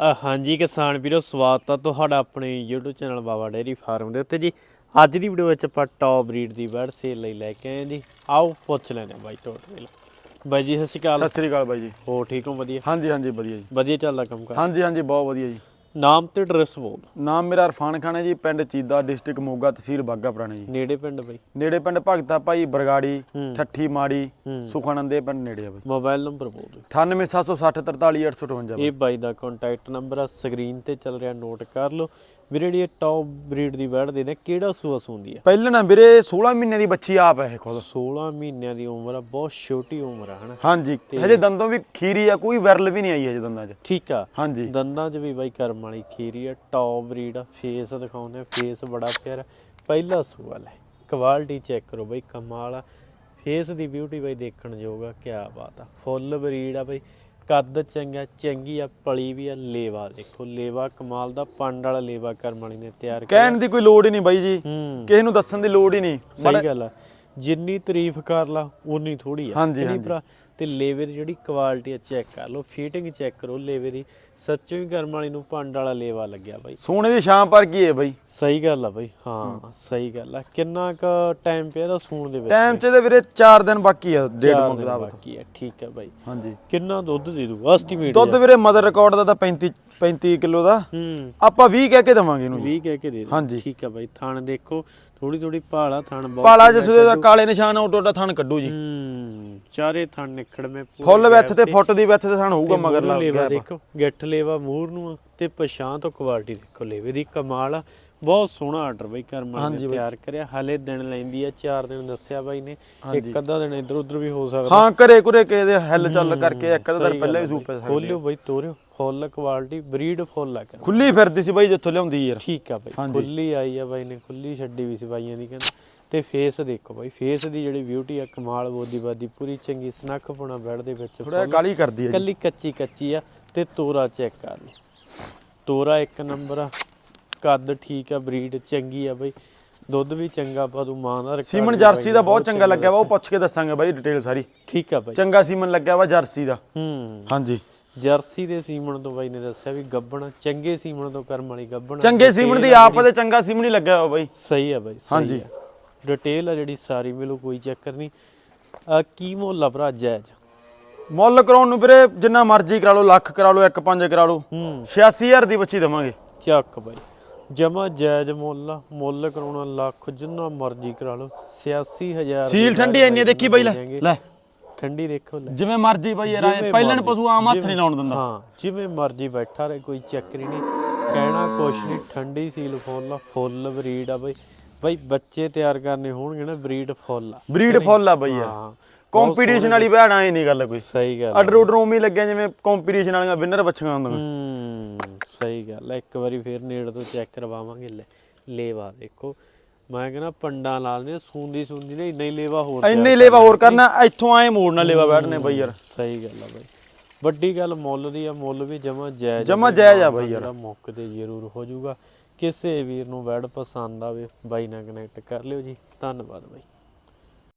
ਹਾਂਜੀ ਕਿਸਾਨ ਵੀਰੋ ਸਵਾਗਤ ਆ ਤੁਹਾਡਾ ਆਪਣੇ YouTube channel Baba dairy farm ਦੇ ਉੱਤੇ ਜੀ। ਅੱਜ ਦੀ ਵੀਡੀਓ ਵਿੱਚ ਆਪਾਂ ਟੌਪ ਬਰੀਡ ਦੀ ਬਰਡ ਸੇਲ ਲਈ ਲੈ ਕੇ ਆਏ ਜੀ। ਆਓ ਪੁੱਛ ਲੈਣੇ ਬਾਈ ਟੋਟਲ ਬਾਈ ਜੀ ਸਤਿ ਸ਼੍ਰੀ ਅਕਾਲ। ਸਤਿ ਸ੍ਰੀ ਅਕਾਲ ਬਾਈ ਜੀ। ਹੋ ਠੀਕ ਹੋ? ਵਧੀਆ? ਹਾਂਜੀ ਹਾਂਜੀ ਵਧੀਆ ਜੀ। ਵਧੀਆ ਚੱਲਦਾ ਕੰਮ ਕਰ? ਹਾਂਜੀ ਹਾਂਜੀ ਬਹੁਤ ਵਧੀਆ ਜੀ। ਨਾਮ ਤੇ ਐਡਰੈਸ ਬੋਲ। ਨਾਮ ਮੇਰਾ ਇਰਫਾਨ ਖਾਨ ਹੈ ਜੀ ਪਿੰਡ ਚੀਦਾ ਡਿਸਟ੍ਰਿਕਟ ਮੋਗਾ ਤਹਿਸੀਲ ਬਾਗਾ ਪੁਰਾਣਾ ਜੀ। ਨੇੜੇ ਪਿੰਡ ਬਾਈ? ਨੇੜੇ ਪਿੰਡ ਭਗਤਾ ਭਾਈ ਬਰਗਾੜੀ। ਠੱਠੀ ਮਾੜੀ। ਸੁਖਾਨੰਦੇ ਪਿੰਡ ਨੇੜੇ ਆ ਬਾਈ। ਮੋਬਾਈਲ ਨੰਬਰ ਬੋਲ ਦਿਓ। 98760 43858 ਇਹ ਬਾਈ ਦਾ ਕੰਟੈਕਟ ਨੰਬਰ ਆ ਸਕਰੀਨ ਤੇ ਚੱਲ ਰਿਹਾ ਨੋਟ ਕਰ ਲਓ। ਵੀਰੇ ਜਿਹੜੀ ਟੌਪ ਬਰੀਡ ਦੀ ਬਰਡ ਦੇ ਨੇ ਕਿਹੜਾ ਸੂਆ ਸੂੰਦੀ ਆ? ਪਹਿਲਾਂ ਨਾ ਵੀਰੇ 16 ਮਹੀਨੇ ਦੀ ਬੱਚੀ ਆਪ ਹੈ ਇਹ ਖੁਦ। 16 ਮਹੀਨਿਆਂ ਦੀ ਉਮਰ ਆ ਬਹੁਤ ਛੋਟੀ ਉਮਰ ਆ ਹਨਾ? ਹਾਂਜੀ ਹਜੇ ਦੰਦੋਂ ਵੀ ਖੀਰੀ ਆ ਕੋਈ ਵਿਰਲ ਵੀ ਨਹੀਂ ਆਈ ਹਜੇ ਦੰਦਾਂ 'ਚ। ਠੀਕ ਆ। ਹਾਂਜੀ। ਦੰਦਾਂ 'ਚ ਵੀ ਬਾਈ ਕਰਮ ਵਾਲੀ ਖੀਰੀ ਆ ਟੌਪ ਬਰੀਡ ਆ ਫੇਸ ਦਿਖਾਉਂਦੇ ਆ ਫੇਸ ਬੜਾ ਪਿਆਰਾ। ਪਹਿਲਾ ਸੂਆ ਲੈ ਕੁਆਲਿਟੀ ਚੈੱਕ ਕਰੋ ਬਾਈ ਕਮਾਲ ਆ। ਫੇਸ ਦੀ ਬਿਊਟੀ ਬਾਈ ਦੇਖਣ ਯੋਗ ਆ ਕੀ ਬਾਤ ਆ। ਫੁੱਲ ਬਰੀਡ ਆ ਬਾਈ। ਕੱਦ ਚੰਗਾ ਚੰਗੀ ਆ ਪਲੀ ਵੀ ਆ ਲੇਵਾ ਦੇਖੋ ਲੇਵਾ ਕਮਾਲ ਦਾ ਪੰਡ ਵਾਲਾ ਲੇਵਾ ਕਰਮ ਵਾਲੀ ਨੇ ਤਿਆਰ ਕਰਿਆ ਕਹਿਣ ਦੀ ਕੋਈ ਲੋੜ ਹੀ ਨਹੀਂ ਬਾਈ ਜੀ। ਕਿਸੇ ਨੂੰ ਦੱਸਣ ਦੀ ਲੋੜ ਹੀ ਨਹੀਂ। ਸਹੀ ਗੱਲ ਆ। ਜਿੰਨੀ ਤਾਰੀਫ ਕਰ ਲਾ ਉਨੀ ਥੋੜੀ ਆ। ਹਾਂਜੀ, ਹਾਂਜੀ। ਤੇ ਲੇਵੇ ਦੀ ਜਿਹੜੀ ਕੁਆਲਿਟੀ ਆ ਚੈੱਕ ਕਰ ਲਓ ਫਿਟਿੰਗ ਚੈੱਕ ਕਰੋ ਲੇਵੇ ਦੀ। ਸੱਚੋ ਹੀ ਕਰਮ ਵਾਲੀ ਨੂੰ ਪੰਡ ਵਾਲਾ ਲੇਵਾ ਲੱਗਿਆ ਬਾਈ। ਸੋਨੇ ਦੀ ਸ਼ਾਮ ਪਰ ਕੀ ਹੈ ਬਾਈ? ਸਹੀ ਗੱਲ ਆ ਬਾਈ ਹਾਂ ਸਹੀ ਗੱਲ ਆ। ਕਿੰਨਾ ਕ ਟਾਈਮ ਪਿਆ ਦਾ ਸੂਣ ਦੇ ਵਿੱਚ? ਟਾਈਮ 'ਚ ਤੇ ਵੀਰੇ 4 ਦਿਨ ਬਾਕੀ ਆ ਡੇਢ ਚਾਰ ਮੁੱਕ ਦਿਨ ਦਾ। ਬਾਕੀ ਆ ਠੀਕ ਆ ਬਾਈ। ਹਾਂਜੀ। ਕਿੰਨਾ ਦੁੱਧ ਦੇ ਦੂ ਐਸਟੀਮੇਟ ਦੁੱਧ ਵੀਰੇ ਮਦਰ ਰਿਕਾਰਡ ਦਾ ਤਾਂ 35 35 ਕਿਲੋ ਦਾ ਹੂੰ। ਆਪਾਂ 20 ਕਹਿ ਕੇ ਦਵਾਂਗੇ ਇਹਨੂੰ ਜੀ। 20 ਕਹਿ ਕੇ ਦੇ ਦੇ ਹਾਂਜੀ। ਠੀਕ ਆ ਬਾਈ ਥਣ ਦੇਖੋ ਥੋੜੀ ਥੋੜੀ ਭਾਲਾ ਥਣ ਬਹੁਤ ਪਾਲਾ ਜਿਸ ਦਾ ਕਾਲੇ ਨਿਸ਼ਾਨ ਆਉਟੋ ਦਾ ਥਣ ਕੱਢੂ ਜੀ। ਹੂੰ ਚਾਰੇ ਥਣ ਨਿਕੜਵੇਂ ਪੂਰੇ ਫੁੱਲ ਵਿੱਥ gap ਤੇ ਫੁੱਟ ਦੀ ਵਿੱਥ ਤੇ ਥਣ ਹੋਊਗਾ ਮਗਰ ਮਗਰ ਲਾ ਲੇਵਾ ਦੇਖੋ ਗਿੱਠ ਲੇਵਾ ਮੂਰ ਨੂੰ ਆ ਤੇ ਪਛਾਂ ਤੋਂ ਕੁਆਲਿਟੀ ਦੇਖੋ ਲੇਵੇ ਦੀ ਕਮਾਲ ਆ। ਬਹੁਤ ਸੋਹਣਾ ਆਰਡਰ ਬਈ ਕਰਮਾਂ ਨੇ ਤਿਆਰ ਕਰਿਆ। ਹਲੇ ਦਿਨ ਲੈਂਦੀ ਆ 4 ਦਿਨ ਦੱਸਿਆ ਬਾਈ ਨੇ। ਇੱਕ ਅੱਧਾ ਦਿਨ ਇਧਰ ਉਧਰ ਵੀ ਹੋ ਸਕਦਾ। ਹਾਂ ਘਰੇ ਘੁਰੇ ਕੇ ਦੇ ਹੱਲ ਚੱਲ ਕਰਕੇ ਇੱਕ ਅੱਧਾ ਦਿਨ ਪਹਿਲਾਂ ਵੀ ਸੂਪੇ ਸਕਦੇ ਖੋਲਿਓ ਬਈ ਤੋਰਿਓ। ਫੁੱਲ ਕੁਆਲਿਟੀ ਬਰੀਡ ਫੁੱਲ ਆ ਕਰ ਖੁੱਲੀ ਫਿਰਦੀ ਸੀ ਬਾਈ ਜਿੱਥੋਂ ਲਿਆਉਂਦੀ ਯਾਰ। ਠੀਕ ਆ ਬਾਈ ਖੁੱਲੀ ਆਈ ਆ ਬਾਈ ਨੇ ਖੁੱਲੀ ਛੱਡੀ ਵੀ ਸੀ ਬਾਈਆਂ ਦੀ ਕਹਿੰਦਾ। ਤੇ ਫੇਸ ਦੇਖੋ ਬਾਈ ਫੇਸ ਦੀ ਜਿਹੜੀ ਬਿਊਟੀ ਆ ਕਮਾਲ ਬੋਦੀ ਬਾਦੀ ਪੂਰੀ ਚੰਗੀ ਸਨੱਖ ਪੁਣਾ ਬੈਡ ਦੇ ਵਿੱਚ ਥੋੜਾ ਕਾਲੀ ਕਰਦੀ ਹੈ ਜੀ। ਕੱਲੀ ਕੱਚੀ ਕੱਚੀ ਆ ਤੇ ਤੋਰਾ ਚੈੱਕ ਕਰ ਲਈ। ਤੋਰਾ ਇੱਕ ਨੰਬਰ ਆ ਕੱਦ ਠੀਕ ਆ ਬਰੀਡ ਚੰਗੀ ਆ ਬਈ। ਦੁੱਧ ਵੀ ਚੰਗਾ ਪਾ ਤੂੰ ਮਾਂ ਦਾ record ਸੀਮਨ ਵੀ ਜਰਸੀ ਦਾ ਬਹੁਤ ਚੰਗਾ ਲੱਗਿਆ ਵਾ ਉਹ ਪੁੱਛ ਕੇ ਦੱਸਾਂਗੇ ਬਾਈ ਡਿਟੇਲ ਸਾਰੀ। ਠੀਕ ਆ ਬਾਈ। ਚੰਗਾ ਸੀਮਨ ਲੱਗਿਆ ਵਾ ਜਰਸੀ ਦਾ। ਹੂੰ। ਹਾਂਜੀ। ਜਰਸੀ ਦੇ ਸੀਮਨ ਤੋਂ ਬਾਈ ਨੇ ਦੱਸਿਆ ਵੀ ਗੱਬਣ ਚੰਗੇ ਸੀਮਨ ਤੋਂ ਕਰਮ ਵਾਲੀ ਗੱਬਣ ਚੰਗੇ ਸੀਮਨ ਦੀ ਆਪ ਤੇ ਚੰਗਾ ਸੀਮਨ ਹੀ ਲੱਗਿਆ ਵਾ ਬਾਈ। ਸਹੀ ਆ ਬਾਈ ਹਾਂਜੀ। ਡਿਟੇਲ ਆ ਜਿਹੜੀ ਸਾਰੀ ਮਿਲੂ ਕੋਈ ਚੱਕਰ ਨਹੀਂ। ਆ ਕੀ ਮੁੱਲ ਆ ਭਰਾ ਜਾਇਜ਼? ਮੁੱਲ ਕਰਾਉਣ ਨੂੰ ਵੀਰੇ ਜਿੰਨਾ ਮਰਜ਼ੀ ਕਰਾ ਲਓ ਲੱਖ ਕਰਾ ਲਓ 1.5 ਕਰਾ ਲਓ ਹੂੰ। 86000 ਦੀ ਬੱਚੀ ਦਵਾਂਗੇ। ਚੱਕ ਬਾਈ। ਜਮਾ ਜਾਇਜ਼ ਮੁੱਲ ਮੁੱਲ ਕਰਾਉਣਾ ਲੱਖ ਜਿੰਨਾ ਮਰਜ਼ੀ ਕਰਾ ਲਓ 86000 ਸੀਲ ਠੰਡੀ ਆ, ਦੇਖੀ ਬਾਈ ਲੈ ਲੈ। ਠੰਡੀ ਦੇਖੋ ਲੈ ਜਿਵੇਂ ਮਰਜ਼ੀ ਬਾਈ ਯਾਰ ਜਿਵੇਂ ਮਰਜ਼ੀ, ਪਸ਼ੂ ਆਮ ਹੱਥ ਜਿਵੇਂ- ਨਹੀਂ ਲਾਉਣ ਦਿੰਦਾ। ਹਾਂ ਜਿਵੇਂ ਮਰਜ਼ੀ ਬੈਠਾ ਰਹੇ ਕੋਈ ਚੱਕਰ ਨਹੀਂ। ਕਹਿਣਾ ਕੁਛ ਨਹੀਂ ਠੰਡੀ ਸੀਲ ਫੁੱਲ ਫੁੱਲ ਬਰੀਡ ਆ ਬਾਈ। ਬਾਈ ਬੱਚੇ ਤਿਆਰ ਕਰਨੇ ਹੋਣਗੇ ਨਾ ਬਰੀਡ ਫੁੱਲ ਆ। ਬਰੀਡ ਫੁੱਲ ਆ ਬਾਈ ਯਾਰ। ਹਾਂ ਕੰਪੀਟੀਸ਼ਨ ਵਾਲੀ ਭੈਣ ਆਏ ਨਹੀਂ ਗੱਲ ਕੋਈ। ਸਹੀ ਗੱਲ ਆ। ਉਵੇਂ ਹੀ ਲੱਗਿਆ ਜਿਵੇਂ ਕੰਪੀਟੀਸ਼ਨ ਵਾਲੀਆਂ ਵਿਨਰ ਬੱਚੀਆਂ ਹੁੰਦੀਆਂ। ਹੂੰ ਸਹੀ ਗੱਲ ਇੱਕ ਵਾਰੀ ਫੇਰ ਨੇੜ ਤੋਂ ਚੈੱਕ ਕਰਵਾਵਾਂਗੇ। ਲੈ ਲੇਵਾ ਦੇਖੋ। ਮੈਂ ਕਹਿੰਦਾ ਪੰਡਾਂ ਨਾਲ ਨੇ ਸੂੰਦੀ ਸੂੰਦੀ ਨੇ ਇੰਨਾ ਹੀ ਲੇਵਾ ਹੋਰ ਇੰਨੇ ਲੇਵਾ ਹੋਰ ਕਰਨਾ। ਇੱਥੋਂ ਆਏ ਮੋੜਨਾ ਲੇਵਾ ਬੈਠਨੇ ਬਾਈ ਯਾਰ। ਸਹੀ ਗੱਲ ਆ ਬਾਈ। ਵੱਡੀ ਗੱਲ ਮੁੱਲ ਦੀ ਆ ਮੁੱਲ ਵੀ ਜਮਾ ਜਾਇਜ਼ ਜਮਾਂ ਜਾਇਜ਼ ਆ ਬਾਈ ਯਾਰ। ਮੌਕੇ ਤੇ ਜ਼ਰੂਰ ਹੋ ਜਾਊਗਾ। ਕਿਸੇ ਵੀਰ ਨੂੰ ਵੈਡ ਪਸੰਦ ਆਵੇ ਬਾਈ ਨਾਲ ਕਨੈਕਟ ਕਰ ਲਿਓ ਜੀ। ਧੰਨਵਾਦ ਬਾਈ।